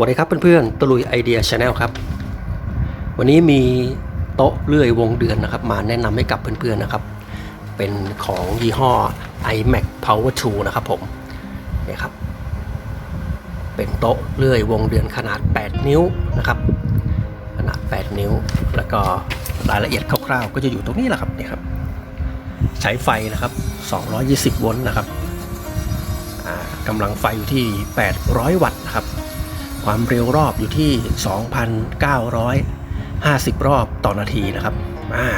วัสดีครับเพื่อนๆตะลุยไอเดียชาแนลครับ วันนี้มีโต๊ะเลื่อยวงเดือนนะครับ มาแนะนำให้กับเพื่อนๆนะครับ เป็นของยี่ห้อ iMac Power 2 นะครับผมนี่ครับ เป็นโต๊ะเลื่อยวงเดือนขนาด 8 นิ้วนะครับ ขนาด 8 นิ้ว แล้วก็รายละเอียดคร่าวๆ ก็จะอยู่ตรงนี้แหละครับนี่ครับ ใช้ไฟนะครับ 220 โวลต์นะครับกำลังไฟอยู่ที่ 800 วัตต์นะครับ ความเร็วรอบอยู่ที่ 2,950 รอบต่อนาทีนะครับอ่า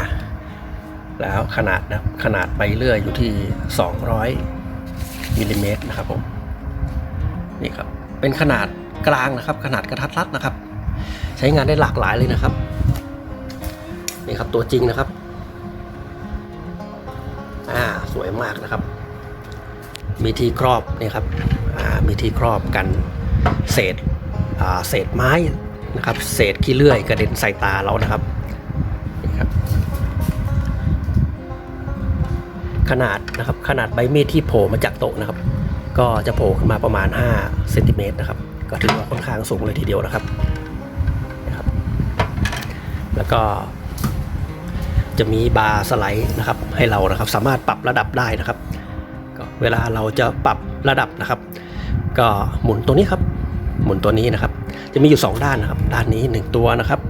แล้วขนาดนะขนาดใบเลื่อยอยู่ที่ 200มิลลิเมตรนะครับผมนี่ครับเป็นขนาดกลางนะครับ ขนาดกระทัดรัดนะครับ ใช้งานได้หลากหลายเลยนะครับนี่ครับตัวจริงนะครับอ่าสวยมากนะครับ มีที่ครอบนี่ครับอ่ามีที่ครอบกันเศษ เศษไม้นะครับ เศษขี้เลื่อยกระเด็นใส่ตาเรานะครับครับ ขนาดนะครับขนาดใบมีดที่โผล่มาจากโต๊ะนะครับ ก็จะโผล่ขึ้นมาประมาณ5เซนติเมตรนะครับ ก็ถือว่าค่อนข้างสูงเลยทีเดียวนะครับนะครับ แล้วก็จะมีบาร์สไลด์นะครับ ให้เรานะครับสามารถปรับระดับได้นะครับ ก็เวลาเราจะปรับระดับนะครับ ก็หมุนตัวนี้ครับ หมุนตัวนี้นะครับ จะมีอยู่ 2 ด้านนะครับ ด้านนี้ 1 ตัวนะครับ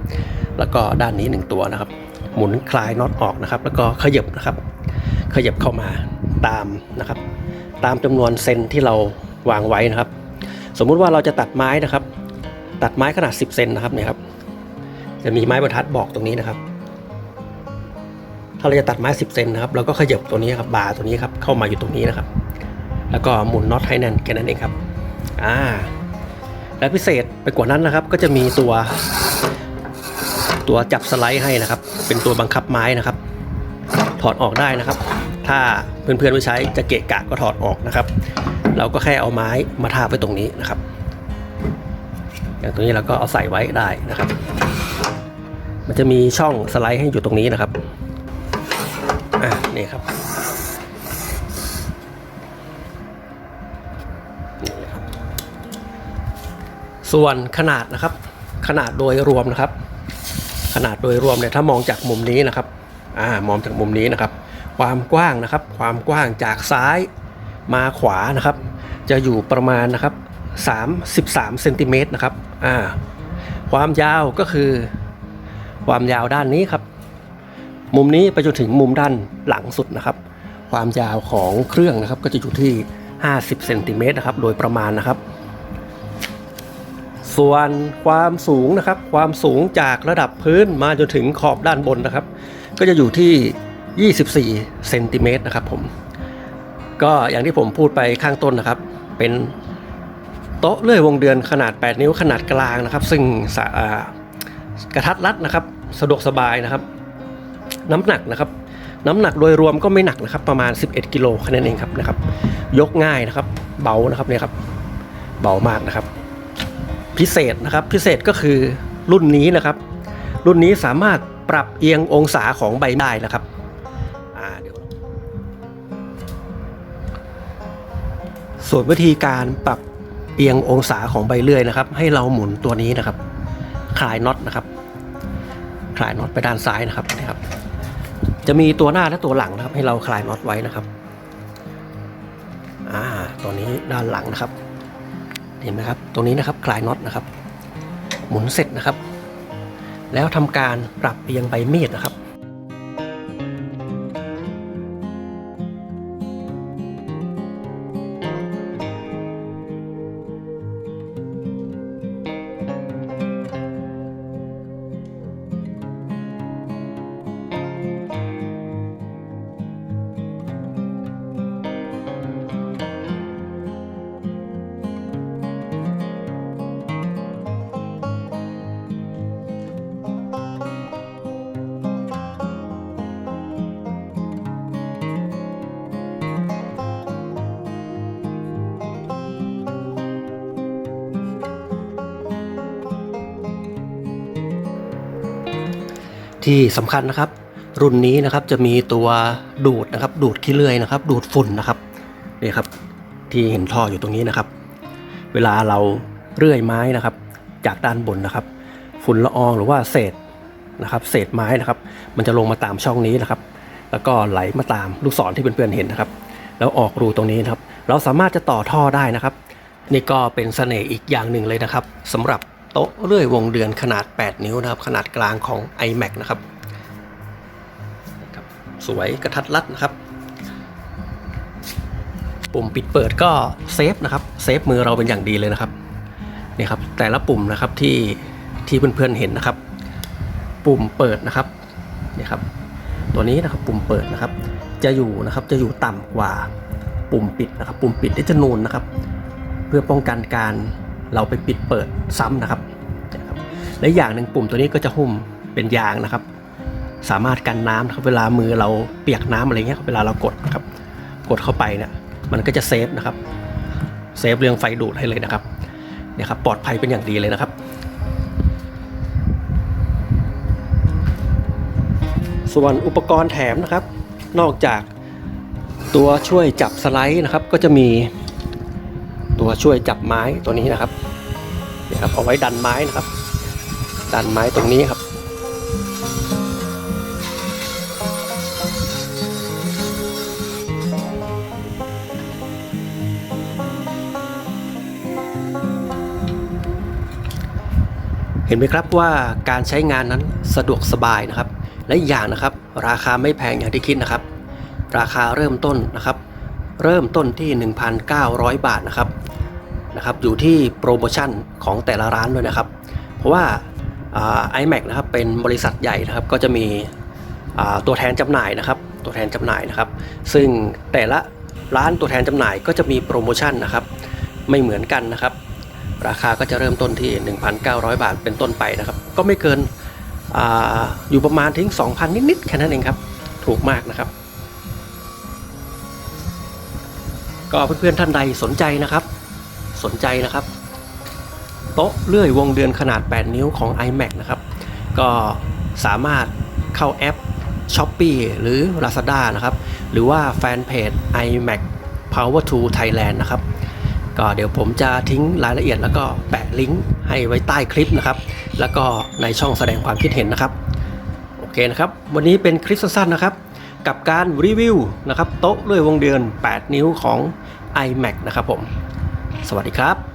แล้วก็ด้านนี้ 1 ตัวนะครับ หมุนคลายน็อตออกนะครับ แล้วก็ขยับนะครับ ขยับเข้ามาตามนะครับ ตามจำนวนเซนที่เราวางไว้นะครับ สมมุติว่าเราจะตัดไม้นะครับ ตัดไม้ขนาด 10เซนนะครับเนี่ยครับ จะมีไม้บรรทัดบอกตรงนี้นะครับถ้าเราจะตัดไม้ 10 เซนนะครับเราก็ขยับตัวนี้ครับบาร์ตัวนี้ครับเข้ามาอยู่ตรงนี้นะครับ แล้วก็หมุนน็อตให้แน่นแค่นั้นเองครับ อ่า และพิเศษไปกว่านั้นนะครับ ก็จะมีตัว ตัวจับสไลด์ให้นะครับ เป็นตัวบังคับไม้นะครับ ถอดออกได้นะครับ ถ้าเพื่อนๆไม่ใช้จะเกะกะก็ถอดออกนะครับ เราก็แค่เอาไม้มาทาบไว้ตรงนี้นะครับ อย่างตรงนี้เราก็เอาใส่ไว้ได้นะครับ มันจะมีช่องสไลด์ให้อยู่ตรงนี้นะครับอะนี่ครับนี่เลยครับ ส่วนขนาดนะครับ ขนาดโดยรวมนะครับ ขนาดโดยรวมเนี่ยถ้ามองจากมุมนี้นะครับอ่ามองจากมุมนี้นะครับ ความกว้างนะครับ ความกว้างจากซ้ายมาขวานะครับ จะอยู่ประมาณนะครับ33เซนติเมตรนะครับอ่าความยาวก็คือ ความยาวด้านนี้ครับ มุมนี้ไปจนถึงมุมด้านหลังสุดนะครับ ความยาวของเครื่องนะครับก็จะอยู่ที่ 50เซนติเมตรนะครับ โดยประมาณนะครับ ส่วนความสูงนะครับ ความสูงจากระดับพื้นมาจนถึงขอบด้านบนนะครับ ก็จะอยู่ที่ 24เซนติเมตรนะครับผม ก็อย่างที่ผมพูดไปข้างต้นนะครับ เป็นโต๊ะเลื่อยวงเดือนขนาด 8 นิ้วขนาดกลางนะครับ ซึ่งกระทัดรัดนะครับ สะดวกสบายนะครับ น้ำหนักนะครับ น้ำหนักโดยรวมก็ไม่หนักนะครับ ประมาณ 11 กิโลแค่นั้นเองครับนะครับ ยกง่ายนะครับ เบานะครับเนี่ยครับ เบามากนะครับ พิเศษนะครับ พิเศษก็คือรุ่นนี้นะครับ รุ่นนี้สามารถปรับเอียงองศาของใบได้นะครับอ่าเดี๋ยวส่วนวิธีการปรับเอียงองศาของใบเลื่อยนะครับ ให้เราหมุนตัวนี้นะครับ คลายน็อตนะครับ คลายน็อตไปด้านซ้ายนะครับนี่ครับ จะมีตัวหน้าและตัวหลังนะครับ ให้เราคลายน็อตไว้นะครับอ่าตัวนี้ด้านหลังนะครับ เห็นไหมครับ ตรงนี้นะครับคลายน็อตนะครับ หมุนเสร็จนะครับ แล้วทำการปรับเอียงใบมีดนะครับ ที่สำคัญนะครับ รุ่นนี้นะครับจะมีตัวดูดนะครับ ดูดขี้เลื่อยนะครับ ดูดฝุ่นนะครับนี่ครับ ที่เห็นท่ออยู่ตรงนี้นะครับ เวลาเราเลื่อยไม้นะครับ จากด้านบนนะครับ ฝุ่นละอองหรือว่าเศษนะครับเศษไม้นะครับ มันจะลงมาตามช่องนี้นะครับ แล้วก็ไหลมาตามลูกศรที่เพื่อนๆเห็นนะครับ แล้วออกรูตรงนี้นะครับ เราสามารถจะต่อท่อได้นะครับ นี่ก็เป็นเสน่ห์อีกอย่างหนึ่งเลยนะครับสำหรับ โต๊ะเลื่อยวงเดือนขนาด 8 นิ้วนะครับ ขนาดกลางของ iMac นะครับ สวยกระทัดรัดนะครับ ปุ่มปิดเปิดก็เซฟนะครับ เซฟมือเราเป็นอย่างดีเลยนะครับนี่ครับแต่ละปุ่มนะครับที่ที่เพื่อนๆเห็นนะครับ ปุ่มเปิดนะครับนี่ครับ ตัวนี้นะครับปุ่มเปิดนะครับ จะอยู่นะครับจะอยู่ต่ำกว่าปุ่มปิดนะครับ ปุ่มปิดที่จะนูนนะครับ เพื่อป้องกันการ เราไปปิดเปิดซ้ำนะครับ และอย่างหนึ่งปุ่มตัวนี้ก็จะหุ้มเป็นยางนะครับ สามารถกันน้ำนะครับเวลามือเราเปียกน้ำอะไรเงี้ยเวลาเรากดนะครับ กดเข้าไปเนี่ยมันก็จะเซฟนะครับเซฟเรื่องไฟดูดให้เลยนะครับเนี่ยครับปลอดภัยเป็นอย่างดีเลยนะครับส่วนอุปกรณ์แถมนะครับ นอกจากตัวช่วยจับสไลด์นะครับ ก็จะมี ตัวช่วยจับไม้ตัวนี้นะครับนี่ครับเอาไว้ดันไม้นะครับ ดันไม้ตรงนี้ครับ เห็นไหมครับว่าการใช้งานนั้นสะดวกสบายนะครับ และอีกอย่างนะครับ ราคาไม่แพงอย่างที่คิดนะครับ ราคาเริ่มต้นนะครับเริ่มต้นที่ 1,900 บาทนะครับ นะครับอยู่ที่โปรโมชั่นของแต่ละร้านด้วยนะครับ เพราะว่าไอแม็กนะครับเป็นบริษัทใหญ่นะครับก็จะมีตัวแทนจำหน่ายนะครับ ตัวแทนจำหน่ายนะครับ ซึ่งแต่ละร้านตัวแทนจำหน่ายก็จะมีโปรโมชั่นนะครับ ไม่เหมือนกันนะครับ ราคาก็จะเริ่มต้นที่ 1,900 บาทเป็นต้นไปนะครับ ก็ไม่เกินออยู่ประมาณถึง 2,000 นิดๆแค่นั้นเองครับ ถูกมากนะครับ ก็เพื่อนๆท่านใดสนใจนะครับ สนใจนะครับ โต๊ะเลื่อยวงเดือนขนาด 8 นิ้วของ iMac นะครับ ก็สามารถเข้าแอป s h o p e e หรือ Lazada นะครับ หรือว่าแฟนเพจ iMac Power to Thailand นะครับ ก็เดี๋ยวผมจะทิ้งรายละเอียดแล้วก็แปะลิงก์ให้ไว้ใต้คลิปนะครับ แล้วก็ในช่องแสดงความคิดเห็นนะครับ โอเคนะครับ วันนี้เป็นคลิปสั้นๆนะครับ กับการรีวิวนะครับ โต๊ะเลื่อยวงเดือน 8 นิ้วของ iMac นะครับผม สวัสดีครับ